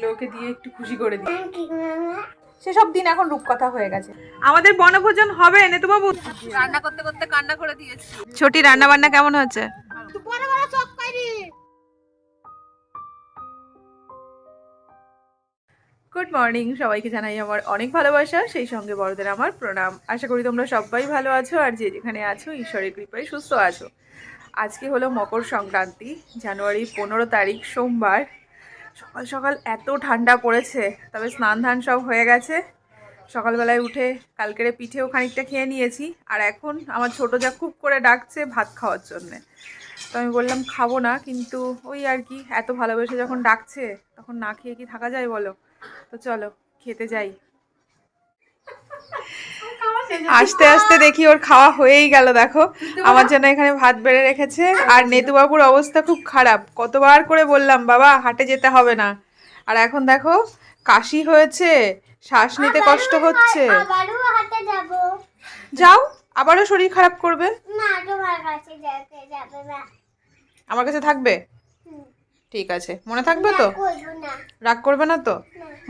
এগুলো ওকে দিয়ে একটু খুশি করে দিই। সেসব দিন এখন রূপকথা হয়ে গেছে। আমাদের বনভোজন হবে এনে তো বাবু রান্না করতে করতে কান্না করে দিয়েছি। ছোটি রান্না বান্না কেমন হচ্ছে গুড মর্নিং সবাইকে জানাই আমার অনেক ভালোবাসা সেই সঙ্গে বড়দের আমার প্রণাম। আশা করি তোমরা সবাই ভালো আছো আর যে যেখানে আছো ঈশ্বরের কৃপায় সুস্থ আছো। আজকে হলো মকর সংক্রান্তি জানুয়ারি পনেরো তারিখ সোমবার। সকাল সকাল এত ঠান্ডা পড়েছে, তবে স্নান ধান সব হয়ে গেছে। সকালবেলায় উঠে কালকের পিঠেও খানিকটা খেয়ে নিয়েছি, আর এখন আমার ছোটো যা খুব করে ডাকছে ভাত খাওয়ার জন্যে। তো আমি বললাম, খাব না। কিন্তু ওই আর কি, এত ভালোবেসে যখন ডাকছে, তখন না খেয়ে কি থাকা যায় বলো? তো চলো, খেতে যাই। আস্তে আস্তে দেখি ওর খাওয়া হয়েই গেল দেখো। আমার জন্য এখানে ভাত বেড়ে রেখেছে। আর নেতুবাবুর অবস্থা খুব খারাপ। কতবার করে বললাম বাবা হাটে যেতে হবে না। আর এখন দেখো কাশি হয়েছে শ্বাস নিতে কষ্ট হচ্ছে। যাও আবারও শরীর খারাপ করবে। আমার কাছে থাকবে? ঠিক আছে। মনে থাকবে তো? রাগ করবে না তো?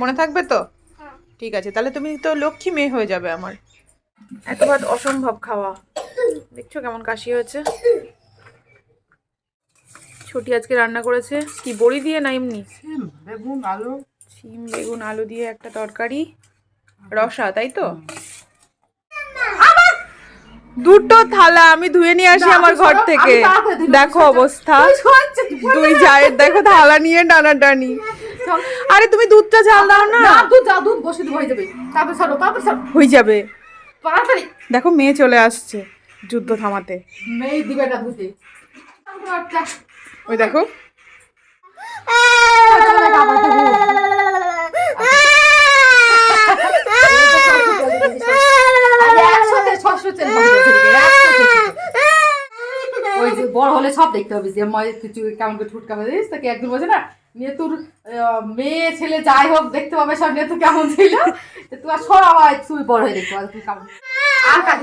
মনে থাকবে তো? হ্যাঁ। ঠিক আছে। তাহলে তুমি তো লক্ষ্মী মেয়ে হয়ে যাবে আমার। এত ভাত অসম্ভব খাওয়া। দেখছ কেমন কাশি হয়েছে? ছুটি আজকে রান্না করেছে। কি বড়ি দিয়ে না এমনি? বেগুন আলু। সিম বেগুন আলু দিয়ে একটা তরকারি। রসা তাই তো? দুটো থালা আমি ধুয়ে নিয়ে আসি আমার ঘর থেকে। দেখো অবস্থা। দুই জায়ের দেখো থালা নিয়ে ডানা টানাটানি আরে তুমি দুধটা ঝাল দাও না। দুধ দাও দুধ বসে হয়ে যাবে। তারপর সরো তারপর সরো হয়ে যাবে। তাড়াতাড়ি। দেখো মেয়ে চলে আসছে যুদ্ধ থামাতে। মেয়ে দিবে না দুধে ওই দেখো। ওই যে বড় হলে সব দেখতে হবে যে মা কিছু কেমন করে ঠুট কামে দিস তাকে একদিন বলছে না? নিয়ে তোর আহ, মেয়ে ছেলে যাই হোক দেখতে পাবে সব নেতু কেমন ছিল। তো আর সব আবার তুই বড় হয়ে দেখতে পাবি তুই কেমন। আর কাজ।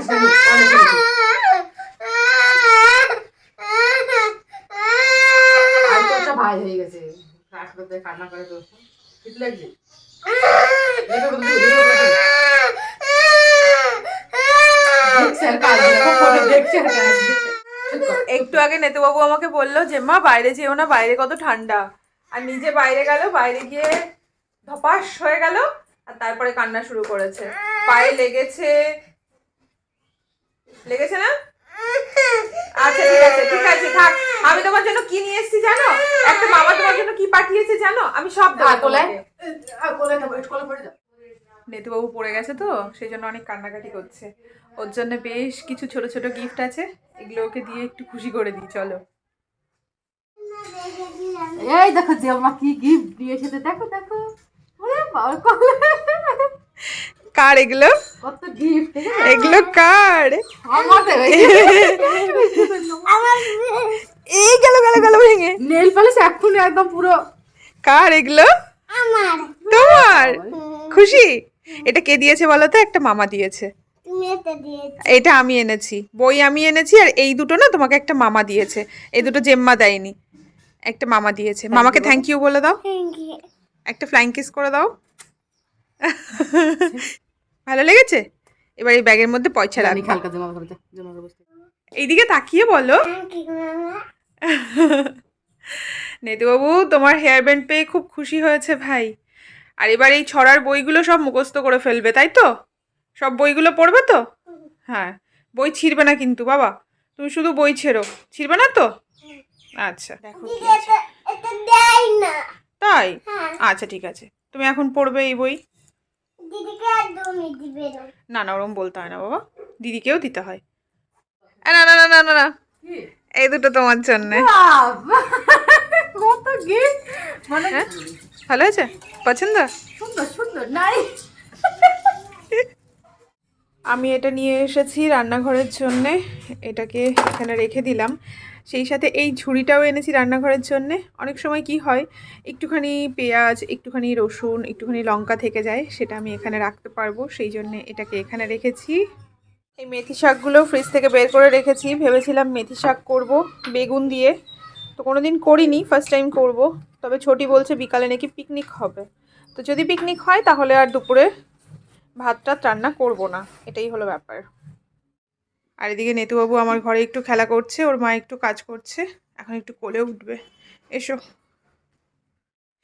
একটু আগে নেতুবাবু আমাকে বলল যে মা বাইরে যেও না বাইরে কত ঠান্ডা। আর নিজে বাইরে গেল বাইরে গিয়ে ধপাস হয়ে গেল আর তারপরে কান্না শুরু করেছে। পায়ে লেগেছে লেগেছে না? আচ্ছা ঠিক আছে ঠিক আছে থাক। আমি তোমার জন্য কি নিয়ে এসেছি জানো? একটা মামা তোমার জন্য কি পাঠিয়েছে জানো? আমি সব দেবো আর কোলে? তোমাকে। আর কোলে নেব, একটু কোলে পড়ে যাও। নেতুবাবু পড়ে গেছে তো সেই জন্য অনেক কান্নাকাটি করছে। ওর জন্য বেশ কিছু ছোট ছোট গিফট আছে এগুলো ওকে দিয়ে একটু খুশি করে দিই চলো। এই দেখো যে আমার কি গিফট দিয়ে এসেছে। দেখো দেখো। ওরে বাবা কোলে কার এগুলো? কত গিফট এগুলো কার? আমাদের। এই গেল গেল গেল ভেঙে। নেল পালিশ এখন একদম পুরো কার এগুলো? আমার। তোমার? খুশি? এটা কে দিয়েছে বলো তো? একটা মামা দিয়েছে। তুমি এটা দিয়েছ। এটা আমি এনেছি। বই আমি এনেছি আর এই দুটো না তোমাকে একটা মামা দিয়েছে। এই দুটো জেম্মা দেয়নি। একটা মামা দিয়েছে। মামাকে থ্যাংক ইউ বলে দাও। একটা ফ্লাইং কিস করে দাও। ভালো লেগেছে? এবার এই ব্যাগের মধ্যে পয়সা আমি রাখি খালকা জমা করতে জমা করে এইদিকে তাকিয়ে বলো। নেতুবাবু তোমার হেয়ার ব্যান্ড পেয়ে খুব খুশি হয়েছে ভাই। আর এবার এই ছড়ার বইগুলো সব মুখস্থ করে ফেলবে তাই তো? সব বইগুলো পড়বে তো? হ্যাঁ। বই ছিঁড়বে না কিন্তু বাবা। তুমি শুধু বই ছেড়ো। ছিঁড়বে না তো? আচ্ছা। দেখো তাই? হ্যাঁ। আচ্ছা ঠিক আছে। তুমি এখন পড়বে এই বই? দিদিকে একদমই দিবে না। না ওরম বলতে হয় না বাবা। দিদিকেও দিতে হয়। না না না না না না। এই দুটো তোমার জন্য। কত গিফট। মানে হ্যাঁ? ভালো আছে পছন্দ? সুন্দর সুন্দর নাই। আমি এটা নিয়ে এসেছি রান্নাঘরের জন্যে। এটাকে এখানে রেখে দিলাম। সেই সাথে এই ঝুড়িটাও এনেছি রান্নাঘরের জন্যে। অনেক সময় কি হয়, একটুখানি পেঁয়াজ, একটুখানি রসুন, একটুখানি লঙ্কা থেকে যায়, সেটা আমি এখানে রাখতে পারব। সেই জন্যে এটাকে এখানে রেখেছি। এই মেথি শাকগুলো ফ্রিজ থেকে বের করে রেখেছি। ভেবেছিলাম মেথি শাক করব বেগুন দিয়ে। তো কোনো দিন করিনি ফার্স্ট টাইম করব। তবে ছোটি বলছে বিকালে নাকি পিকনিক হবে। তো যদি পিকনিক হয় তাহলে আর দুপুরে ভাত টাত রান্না করব না। এটাই হলো ব্যাপার। আর এদিকে নেতুবাবু আমার ঘরে একটু খেলা করছে ওর মা একটু কাজ করছে। এখন একটু কোলে উঠবে। এসো।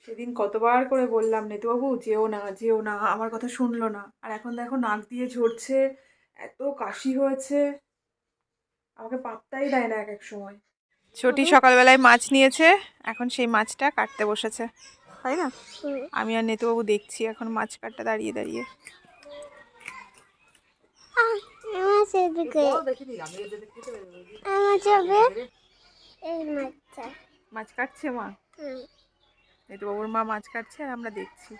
সেদিন কতবার করে বললাম নেতুবাবু যেও না যেও না আমার কথা শুনলো না। আর এখন দেখো নাক দিয়ে ঝরছে এত কাশি হয়েছে। আমাকে পাত্তাই দেয় না এক এক সময়। ছোটি সকালবেলায় মাছ নিয়েছে এখন সেই মাছটা কাটতে বসেছে। তাই না? আমি আর নেতুবাবু দেখছি এখন মাছ কাটটা দাঁড়িয়ে দাঁড়িয়ে আমার সেদিকে। আমার যাবে এই মাছটা। মাছ কাটছে মা? হুম। নেতুবাবুর মা মাছ কাটছে আর আমরা দেখছি।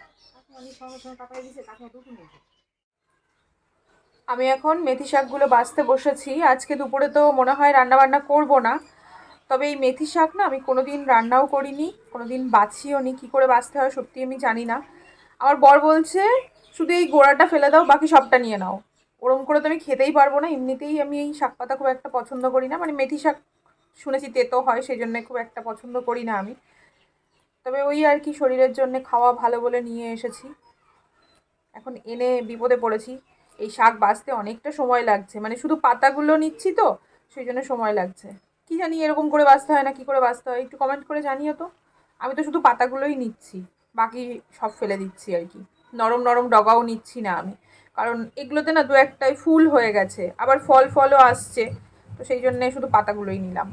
আমি এখন মেথি শাকগুলো বাছতে বসেছি। আজকে দুপুরে তো মনে হয় রান্না বান্না করব না। তবে এই মেথি শাক না আমি কোনোদিন রান্নাও করিনি কোনোদিন বাছিও নি। কী করে বাছতে হয় সত্যি আমি জানি না। আমার বর বলছে শুধু এই গোড়াটা ফেলে দাও বাকি সবটা নিয়ে নাও। ওরম করে তো আমি খেতেই পারব না। এমনিতেই আমি এই শাক পাতা খুব একটা পছন্দ করি না। মানে মেথি শাক শুনেছি তেতো হয় সেই জন্য খুব একটা পছন্দ করি না আমি। তবে ওই আর কি শরীরের জন্য খাওয়া ভালো বলে নিয়ে এসেছি। এখন এনে বিপদে পড়েছি। এই শাক বাছতে অনেকটা সময় লাগছে। মানে শুধু পাতাগুলো নিচ্ছি তো সেই জন্য সময় লাগছে। কি জানি এরকম করে বাছতে হয় না, কি করে বাছতে হয়? একটু কমেন্ট করে জানিও তো। আমি তো শুধু পাতাগুলোই নিচ্ছি। বাকি সব ফেলে দিচ্ছি আর কি। নরম নরম ডগাও নিচ্ছি না আমি। কারণ এগুলোতে না দু একটাই ফুল হয়ে গেছে। আবার ফল ফলও আসছে, তো সেই জন্যে শুধু পাতাগুলোই নিলাম।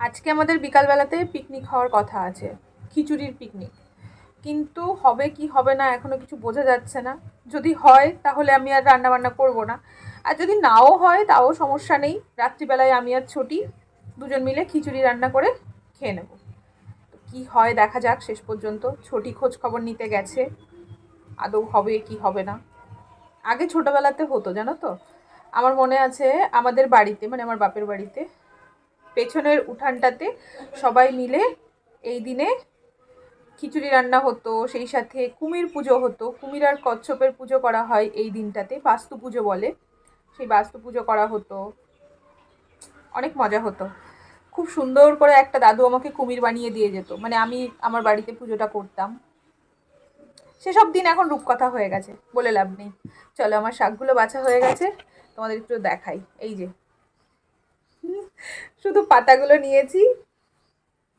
আজকে আমাদের বিকালবেলাতে পিকনিক হওয়ার কথা আছে, খিচুড়ির পিকনিক কিন্তু হবে কি হবে না এখনও কিছু বোঝা যাচ্ছে না। যদি হয়, তাহলে আমি আর রান্নাবান্না করব না। আর যদি নাও হয়, তাও সমস্যা নেই। রাত্রিবেলায় আমি আর ছুটি দুজন মিলে খিচুড়ি রান্না করে খেয়ে নেব। কী হয় দেখা যাক, শেষ পর্যন্ত ছোটি খোঁজ খবর নিতে গেছে। আদৌ হবে কি হবে না। আগে ছোটোবেলাতে হতো, জানো তো? আমার মনে আছে আমাদের বাড়িতে মানে আমার বাপের বাড়িতে, পেছনের উঠানটাতে সবাই মিলে এই দিনে খিচুড়ি রান্না হতো, সেই সাথে কুমির পুজো হতো। কুমির আর কচ্ছপের পুজো করা হয় এই দিনটাতে, বাস্তু পুজো বলে। সেই বাস্তু পুজো করা হতো। অনেক মজা হতো। খুব সুন্দর করে একটা দাদু আমাকে কুমির বানিয়ে দিয়ে যেত। মানে আমি আমার বাড়িতে পুজোটা করতাম। সেসব দিন এখন রূপকথা হয়ে গেছে বলে লাভ নেই। চলো আমার শাকগুলো বাছা হয়ে গেছে তোমাদের একটু দেখাই। এই যে শুধু পাতাগুলো নিয়েছি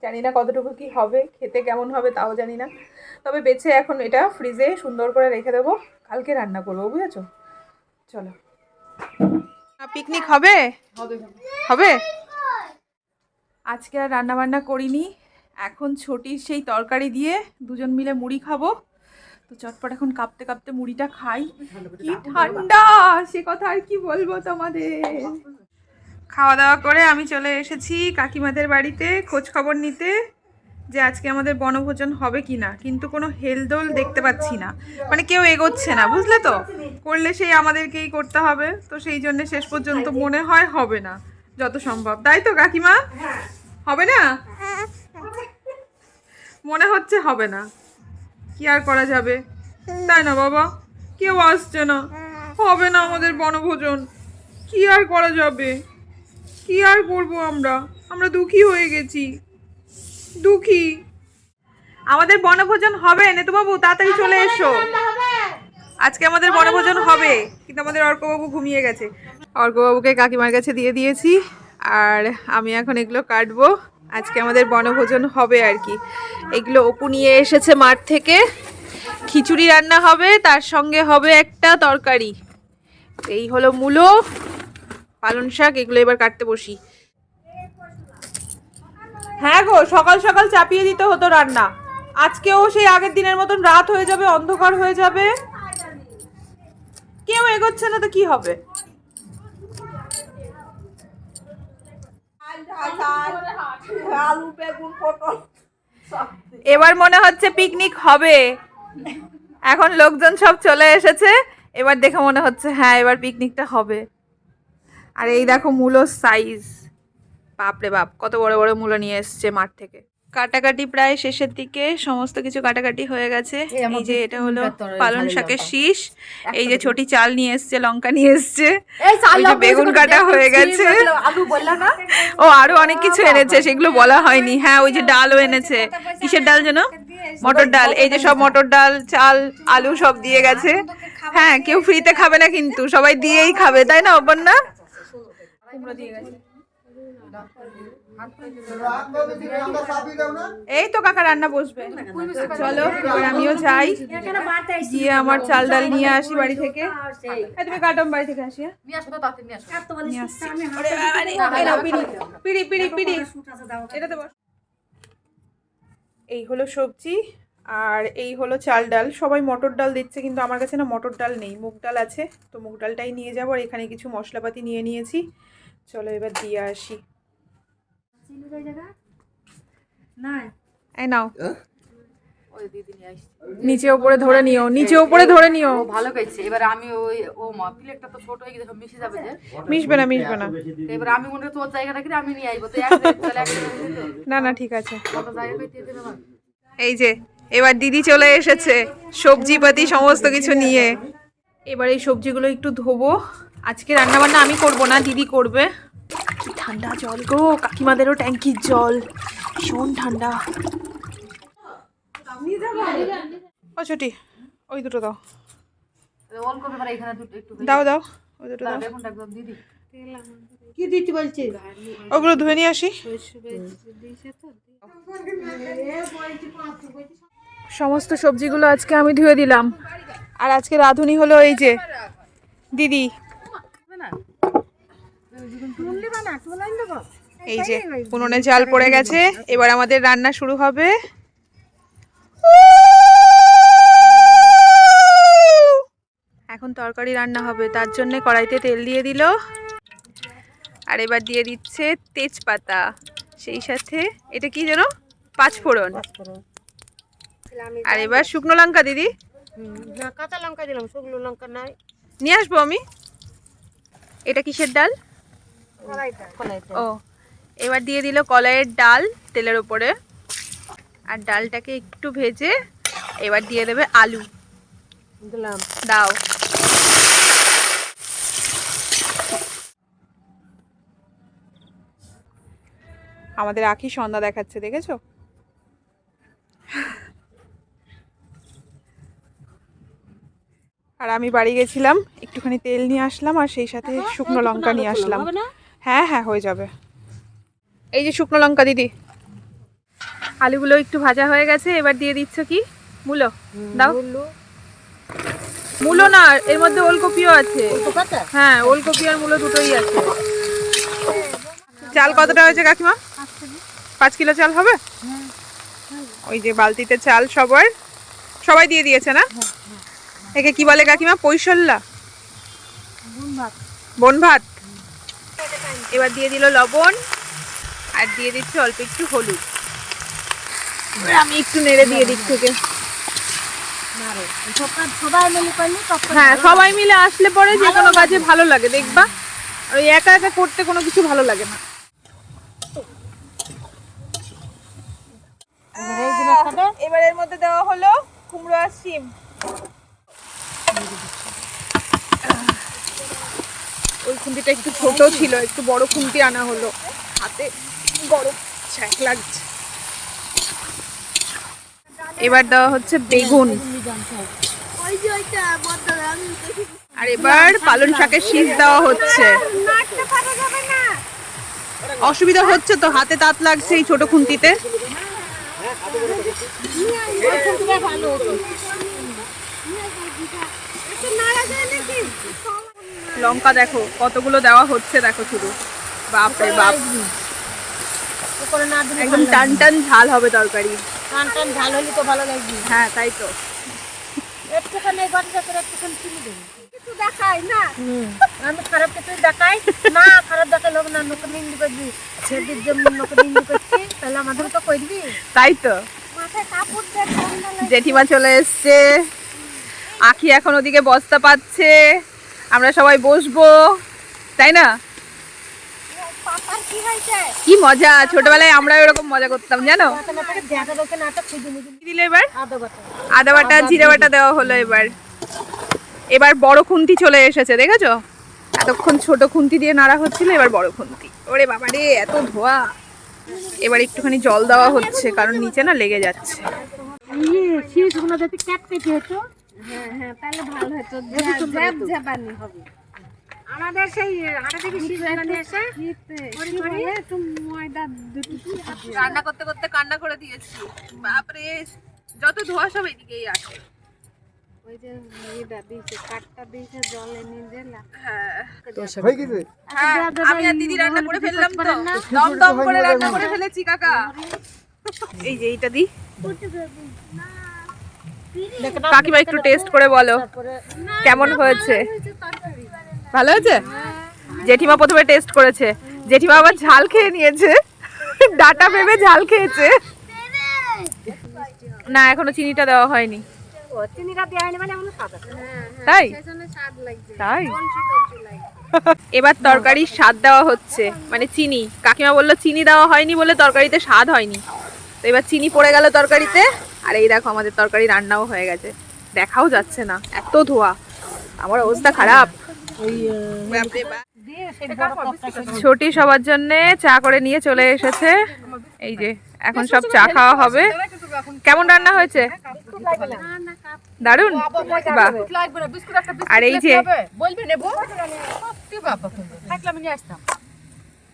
জানি না কতটুকু কি হবে খেতে কেমন হবে তাও জানি না। তবে বেছে এখন এটা ফ্রিজে সুন্দর করে রেখে দেবো কালকে রান্না করব বুঝেছ? চলো। পিকনিক হবে? হবে। আজকে আর রান্না বান্না করিনি এখন ছোটির সেই তরকারি দিয়ে দুজন মিলে মুড়ি খাব। তো চটপট এখন কাঁপতে কাঁপতে মুড়িটা খাই। কি ঠান্ডা! সে কথা আর কি বলব তোমাদের? খাওয়া দাওয়া করে আমি চলে এসেছি কাকিমাদের বাড়িতে খোঁজ খবর নিতে যে আজকে আমাদের বনভোজন হবে কি না কিন্তু কোনো হেলদোল দেখতে পাচ্ছি না। মানে কেউ এগোচ্ছে না বুঝলে তো? করলে সেই আমাদেরকেই করতে হবে। তো সেই জন্য শেষ পর্যন্ত মনে হয় হবে না যত সম্ভব। তাই তো কাকিমা? হবে না? মনে হচ্ছে হবে না। কি আর করা যাবে? তাই না বাবা? কেউ আসছে না। হবে না আমাদের বনভোজন। কি আর করা যাবে? কি আর করব আমরা? আমরা দুঃখী হয়ে গেছি। দুঃখী। আমাদের বনভোজন হবে নেতুবাবু তাড়াতাড়ি চলে এসো। আজকে আমাদের বনভোজন হবে। কিন্তু আমাদের অর্কবাবু ঘুমিয়ে গেছে। অর্কবাবুকে কাকিমার কাছে দিয়ে দিয়েছি আর আমি এখন এগুলো কাটবো। আজকে আমাদের বনভোজন হবে আর কি। এগুলো অপু নিয়ে এসেছে মাঠ থেকে। খিচুড়ি রান্না হবে, তার সঙ্গে হবে একটা তরকারি। এই হলো মূলো, পালং শাক, এগুলো এবার কাটতে বসি। হ্যাঁ গো, সকাল সকাল চাপিয়ে দিতে হতো রান্না। আজকেও সেই আগের দিনের মতন রাত হয়ে যাবে, অন্ধকার হয়ে যাবে। কেউ এগোচ্ছে না তো কি হবে? এবার মনে হচ্ছে পিকনিক হবে। এখন লোকজন সব চলে এসেছে, এবার দেখে মনে হচ্ছে হ্যাঁ এবার পিকনিকটা হবে। আর এই দেখো, মূলো সাইজ বাপরে বাপ, কত বড় বড় মূলো নিয়ে এসছে মাঠ থেকে। কাটাকাটি প্রায় শেষের দিকে সমস্ত কিছু কাটাকাটি হয়ে গেছে। এই যে এটা হলো বেগুনটার তরকারি পালং শাকের। শীষ। এই যে ছোটি চাল নিয়ে এসছে লঙ্কা নিয়ে এসছে। বেগুন কাটা হয়ে গেছে। ও আরও অনেক কিছু এনেছে সেগুলো বলা হয়নি। হ্যাঁ ওই যে ডালও এনেছে। কিসের ডাল যেন? মটর ডাল। এই যে সব মটর ডাল চাল আলু সব দিয়ে গেছে। হ্যাঁ কেউ ফ্রিতে খাবে না কিন্তু সবাই দিয়েই খাবে তাই না অপর্ণা? কুমড়ো দিয়ে গেছে। এই তো কাকা রান্না বসবে। চলো এবার আমিও যাই। গিয়ে আমার চাল ডাল নিয়ে আসি বাড়ি থেকে। এই তুমি কাটম বাড়ি থেকে আসি হ্যাঁ? পিড়ি পিড়ি পিড়ি পিড়ি। এটাতে বস। এই হলো সবজি আর এই হলো চাল ডাল। সবাই মটর ডাল দিচ্ছে কিন্তু আমার কাছে না মটর ডাল নেই। মুগ ডাল আছে তো মুগ ডালটাই নিয়ে যাব আর এখানে কিছু মশলাপাতি নিয়ে নিয়েছি। চলো এবার দিয়ে আসি। এই নাও। নিচে ওপরে ধরে নিও নিচে ওপরে ধরে নিও। ভালো করেছে এবার আমি ওই ও মা প্লেটটা তো ছোট হয়ে গেছে মিশে যাবে যে। মিশবে না মিশবে না। এবার আমি মনে হয় তোর জায়গাটা কিনে আমি নিয়ে আইবো তো এক। না না ঠিক আছে। এই যে এবার দিদি চলে এসেছে সবজিপাতি সমস্ত কিছু নিয়ে। এবার এই সবজিগুলো একটু ধোবো। আজকে রান্নাবান্না আমি করব না দিদি করবে। কি ঠান্ডা জল গো কাকিমাদেরও ট্যাঙ্কির জল। ভীষণ ঠান্ডা। ও ছুটি ওই দুটো দাও। দাও দাও ওই দুটো দাও। কি দিতে বলছিস ওগুলো ধুয়ে নিয়ে আসি। সমস্ত সবজিগুলো আজকে আমি ধুয়ে দিলাম। আর আজকে রাঁধুনি হলো এই যে দিদি। এই যে উনুনে জাল পড়ে গেছে। এবার আমাদের রান্না শুরু হবে। এখন তরকারি রান্না হবে তার জন্য কড়াইতে তেল দিয়ে দিল। আর এবার দিয়ে দিচ্ছে তেজপাতা সেই সাথে এটা কি যেন? পাঁচ ফোড়ন আর এবার শুকনো লঙ্কা দিদি? কাঁচা লঙ্কা দিলাম শুকনো লঙ্কা নাই। নিয়ে আসব আমি। এটা কিসের ডাল? ও এবার দিয়ে দিল কলাইয়ের ডাল তেলের ওপরে আর ডালটাকে একটু ভেজে এবার দিয়ে দেবে আলু। দিলাম। দাও। আমাদের আখি সন্ধ্যা দেখাচ্ছে দেখেছ? আর আমি বাড়ি গেছিলাম একটুখানি তেল নিয়ে আসলাম আর সেই সাথে শুকনো লঙ্কা নিয়ে আসলাম। না? হ্যাঁ হ্যাঁ হয়ে যাবে। এই যে শুকনো লঙ্কা দিদি। আলুগুলো একটু ভাজা হয়ে গেছে এবার দিয়ে দিচ্ছ কি? মূলো। দাও। মূলো। না এর মধ্যে ওলকপিও আছে। হ্যাঁ ওলকপি আর মূলো দুটোই আছে। চাল কতটা হয়েছে কাকিমা? পাঁচ কিলো চাল হবে? ওই যে বালতিতে চাল সবার সবাই দিয়ে দিয়েছে না? একে কি বলে কাকিমা? পৈশল্লা বন ভাত এবার দিয়ে দিল লবণ আর দিয়ে দিচ্ছে অল্প একটু হলুদ। এবার আমি একটু নেড়ে দিয়ে দিক থেকে হ্যাঁ সবাই মিলে আসলে পরে যে কোনো কাজে ভালো লাগে দেখবা। ওই একা একা করতে কোনো কিছু ভালো লাগে না। এবার এর মধ্যে দেওয়া হলো কুমড়ো আর শিম। ওই খুন্তিটা একটু ছোট ছিল একটু বড় খুন্তি আনা হলো। হাতে গরম ছ্যাক লাগছে। এবার দেওয়া হচ্ছে বেগুন। আর এবার পালন শাকের শীষ দেওয়া হচ্ছে। অসুবিধা হচ্ছে তো হাতে তাত লাগছে এই ছোট খুন্তিতে। ভালো হতো একটু নাড়া যায় নাকি লঙ্কা দেখো কতগুলো দেওয়া হচ্ছে দেখো শুধু। বাপরে বাপ। একদম টান টান ঝাল হবে তরকারি। টান টান ঝাল হলে তো ভালো লাগবে। হ্যাঁ তাই তো। একটুখানি গন্ধ করে একটুখানি চিনি দেবো কিছু দেখাই না। আমি খারাপ কিছু দেখাই। না খারাপ দেখালে হবে না নোকে নিন্দি করবি। সেদির জন্য নোকে নিন্দি করছি তাহলে আমাদের তো করবি। তাই তো। জেঠিমা চলে এসছে। আখি এখন ওদিকে বস্তা পাচ্ছে। আমরা সবাই বসবো তাই না? কি মজা ছোটবেলায় আমরা এরকম মজা করতাম জানো? দিলে এবার? আদা বাটা। আদা বাটা জিরে বাটা দেওয়া হলো এবার। এবার বড় খুন্তি চলে এসেছে দেখেছ? এতক্ষণ ছোট খুন্তি দিয়ে নাড়া হচ্ছিল এবার বড় খুন্তি। ওরে বাবা রে এত ধোয়া। এবার একটুখানি জল দেওয়া হচ্ছে কারণ নিচে না লেগে যাচ্ছে। হ্যাঁ হ্যাঁ তাহলে ভালো হতো। ঝ্যাপ ঝ্যাপানি হবে। আমাদের সেই হাটা থেকে শীষগুলো এসে একটু ময়দা রান্না করতে করতে কান্না করে দিয়েছি। বাপরে যত ধোয়া সব এদিকেই আসে। ওই যে ইয়েটা দিয়েছে কাঠটা দিয়েছে জল এনে হ্যাঁ। হয়ে গেছে? আমি আর দিদি রান্না করে ফেললাম তো। দম দম করে রান্না করে ফেলেছি কাকা। এই যে এইটা দি। কাকিমা একটু টেস্ট করে বলো। কেমন হয়েছে? ভালো হয়েছে জেঠিমা প্রথমে টেস্ট করেছে। জেঠিমা আবার ঝাল খেয়ে নিয়েছে। ডাটা ভেবে ঝাল খেয়েছে। না এখনও চিনিটা দেওয়া হয়নি। মানে এমন স্বাদ আছে। তাই? স্বাদ লাগছে। তাই? এবার তরকারির স্বাদ দেওয়া হচ্ছে। মানে চিনি। কাকিমা বলল চিনি দেওয়া হয়নি বলে তরকারিতে স্বাদ হয়নি। তো এবার চিনি পড়ে গেল তরকারিতে। আর এই দেখো আমাদের তরকারি রান্নাও হয়ে গেছে। দেখাও যাচ্ছে না, এত ধোয়া। আমার অবস্থা খারাপ। ছোটি সবার জন্য চা করে নিয়ে চলে এসেছে। এই যে, এখন সব চা খাওয়া হবে। কেমন রান্না হয়েছে? দারুণ আর এই যে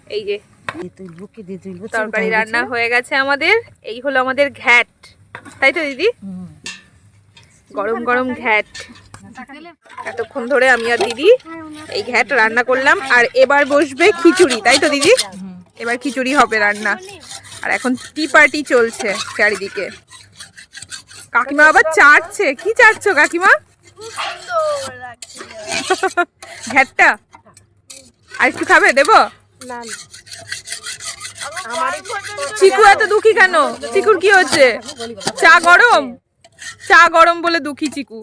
এই যে, তরকারি রান্না হয়ে গেছে আমাদের। এই হলো আমাদের ঘ্যাট। তাই তো দিদি? গরম গরম ঘ্যাট। এতক্ষণ ধরে আমি আর দিদি এই ঘ্যাট রান্না করলাম আর এবার বসবে খিচুড়ি তাই তো দিদি? এবার খিচুড়ি হবে রান্না। আর এখন টি পার্টি চলছে চারিদিকে। কাকিমা আবার চাটছে কি চাটছো কাকিমা? ঘ্যাটটা? আর একটু খাবে দেবো? চিকু এত দুঃখী কেন? চিকুর কি হচ্ছে? চা গরম? চা গরম বলে দুঃখী চিকু।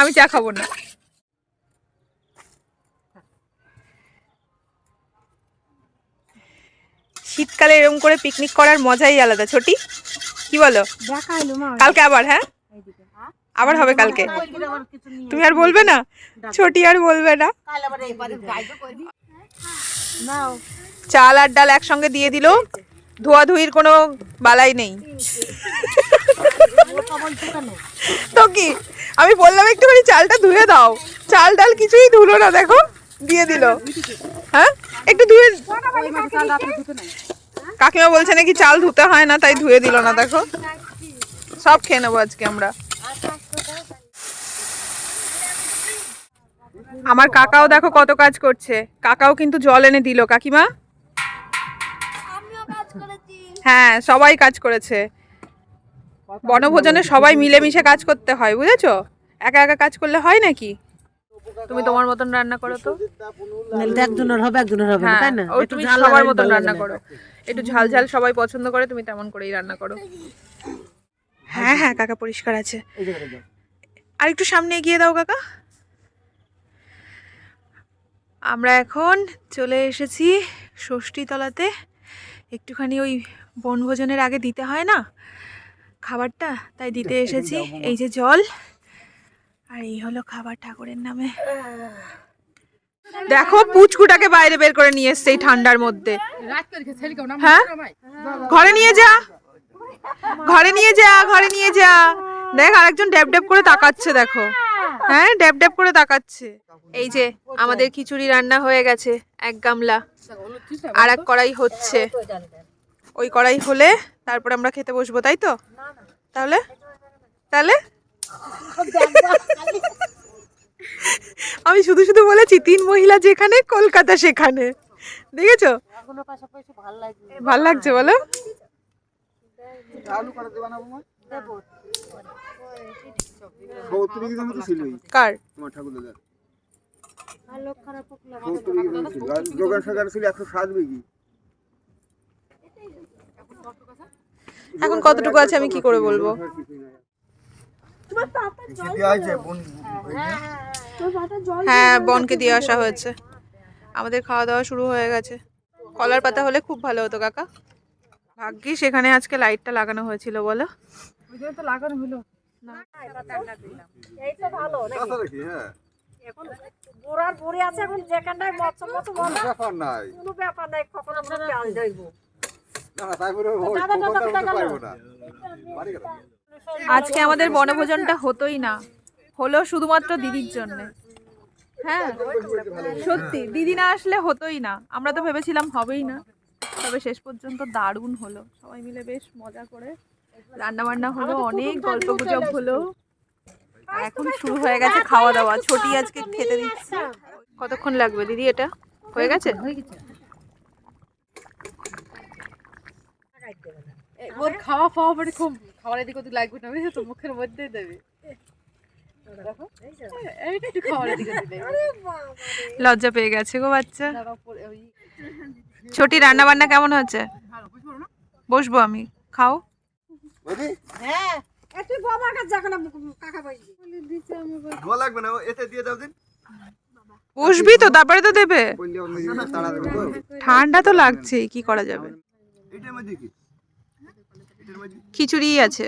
আমি চা খাব না। শীতকালে এরকম করে পিকনিক করার মজাই আলাদা ছোটি। কি বলো? কালকে আবার হ্যাঁ? আবার হবে কালকে। তুমি আর বলবে না? ছোটি আর বলবে না? চাল আর ডাল একসঙ্গে দিয়ে দিল। ধোয়াধুয়ির কোনো বালাই নেই। তো কি? আমি বললাম একটুখানি চালটা ধুয়ে দাও। চাল ডাল কিছুই ধুলো না, দেখো। দিয়ে দিল। হ্যাঁ? একটু ধুয়ে কাকিমা বলছে নাকি চাল ধুতে হয় না, তাই ধুয়ে দিল না, দেখো। সব খেয়ে নেব আজকে আমরা। আমার কাকাও দেখো কত কাজ করছে। কাকাও কিন্তু জল এনে দিল কাকিমা। আমিও কাজ করেছি। হ্যাঁ সবাই কাজ করেছে। বনভোজনে সবাই মিলেমিশে কাজ করতে হয় বুঝেছ? একা একা কাজ করলে হয় নাকি? তুমি তোমার মতন রান্না করো তো। একজনের হবে একজনের হবে হ্যাঁ তাই না? তুমি ঝাল সবার মতন রান্না করো। একটু ঝাল ঝাল সবাই পছন্দ করে তুমি তেমন করেই রান্না করো। হ্যাঁ হ্যাঁ কাকা পরিষ্কার আছে। আর একটু সামনে এগিয়ে দাও কাকা। আমরা এখন চলে এসেছি ষষ্ঠীতলাতে। একটুখানি ওই বনভোজনের আগে দিতে হয় না খাবারটা? তাই দিতে এসেছি। এই যে জল। আর এই হলো খাবার ঠাকুরের নামে। দেখো পুচকুটাকে বাইরে বের করে নিয়ে এসছে এই ঠান্ডার মধ্যে। রাত করে ছেলে কেউ না হ্যাঁ? ঘরে নিয়ে যা। ঘরে নিয়ে যা ঘরে নিয়ে যা। দেখ আরেকজন ড্যাব ড্যাব করে তাকাচ্ছে দেখো। হ্যাঁ ড্যাব ড্যাব করে তাকাচ্ছে। এই যে আমাদের খিচুড়ি রান্না হয়ে গেছে এক গামলা। আর এক কড়াই হচ্ছে। ওই কড়াই হলে তারপরে আমরা খেতে বসবো তাই তো? তাহলে? তাহলে? আমি শুধু শুধু বলেছি তিন মহিলা যেখানে কলকাতা সেখানে। দেখেছ? ভালো লাগে ভালো লাগছে বলো। করা? ঠাকুর দাদা সরকার ছিল একশো সাত বিঘি এখন কতটুকু আছে আমি কি করে বলব? হ্যাঁ বনকে দিয়ে আসা হয়েছে। আমাদের খাওয়া দাওয়া শুরু হয়ে গেছে। কলার পাতা হলে খুব ভালো হতো কাকা। ভাগ্যিস এখানে আজকে লাইটটা লাগানো হয়েছিল বলো। ওই জন্য তো লাগানো হলো। এই তো ভালো নাকি? হ্যাঁ। এখন বুড়ার বুড়ি আছে এখন যেখানটায় মৎস্য মতো বলা ব্যাপার নাই। কোনো ব্যাপার নাই কখন আমরা পেঁয়াজ ধরবো না না তারপরে দাদা, দাদা, দাদা, পারব না। বাড়ি গেলাম। আজকে আমাদের বনভোজনটা হতোই না। হলো শুধুমাত্র দিদির জন্য। হ্যাঁ সত্যি দিদি না আসলে হতোই না। আমরা তো ভেবেছিলাম হবেই না। তবে শেষ পর্যন্ত দারুণ হলো। সবাই মিলে বেশ মজা করে রান্না বান্না হলো অনেক গল্প গুজব হলো। এখন শুরু হয়ে গেছে খাওয়া দাওয়া। ছোটি আজকে খেতে দিচ্ছে। কতক্ষণ লাগবে দিদি এটা? হয়ে গেছে? ওর খাওয়া মানে খুব ওদিক লাগবে না বুঝেছ? তো মুখের মধ্যে দেবে। লজ্জা পেয়ে গেছে গো বাচ্চা। ছোটি রান্না বান্না কেমন হচ্ছে বসবো আমি। খাও। বুঝলি? হ্যাঁ। এ তুই বাবার কাছে যা না কাকা বসবি। ধোয়া লাগবে না এতে দিয়ে দাও দিন। বসবি তো তারপরে তো দেবে। ঠান্ডা তো লাগছেই কি করা যাবে? এইটার মধ্যে কি? এটার মধ্যে খিচুড়ি আছে।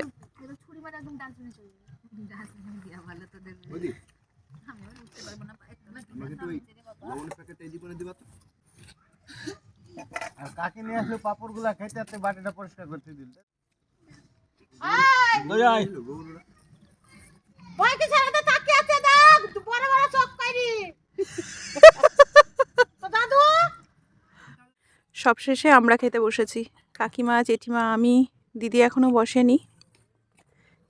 কাকে নিয়ে আসলে পাপড়গুলা খেতে আসতে বাটিটা পরিষ্কার করতে দিল। ওই কি ছেলেটা তাকিয়ে আছে দেখ বড় বড় চোখ কইরি দাদু? সবশেষে আমরা খেতে বসেছি। কাকিমা জেঠিমা আমি দিদি এখনও বসেনি।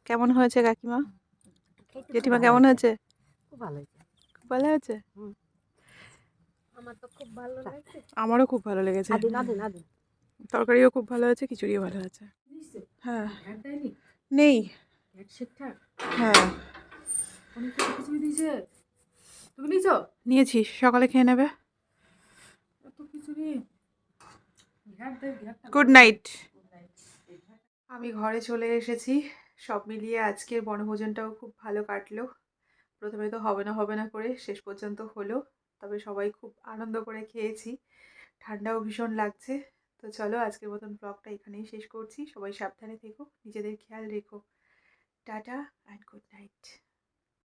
কেমন হয়েছে কাকিমা? জেঠিমা কেমন হয়েছে? খুব ভালো হয়েছে। খুব ভালো হয়েছে? আমার তো খুব ভালো লাগছে। আমারও খুব ভালো লেগেছে। তরকারিও খুব ভালো হয়েছে খিচুড়িও ভালো হয়েছে। হ্যাঁ। নেই। হ্যাঁ। তুমি নিয়েছো? নিয়েছি। সকালে খেয়ে নেবে। গুড নাইট আমি ঘরে চলে এসেছি। সব মিলিয়ে আজকের বনভোজনটাও খুব ভালো কাটলো। প্রথমে তো হবে না হবে না করে শেষ পর্যন্ত হলো। তবে সবাই খুব আনন্দ করে খেয়েছি। ঠান্ডাও ভীষণ লাগছে। তো চলো আজকের মতন ব্লগটা এখানেই শেষ করছি। সবাই সাবধানে থেকো, নিজেদের খেয়াল রেখো। Tata and good night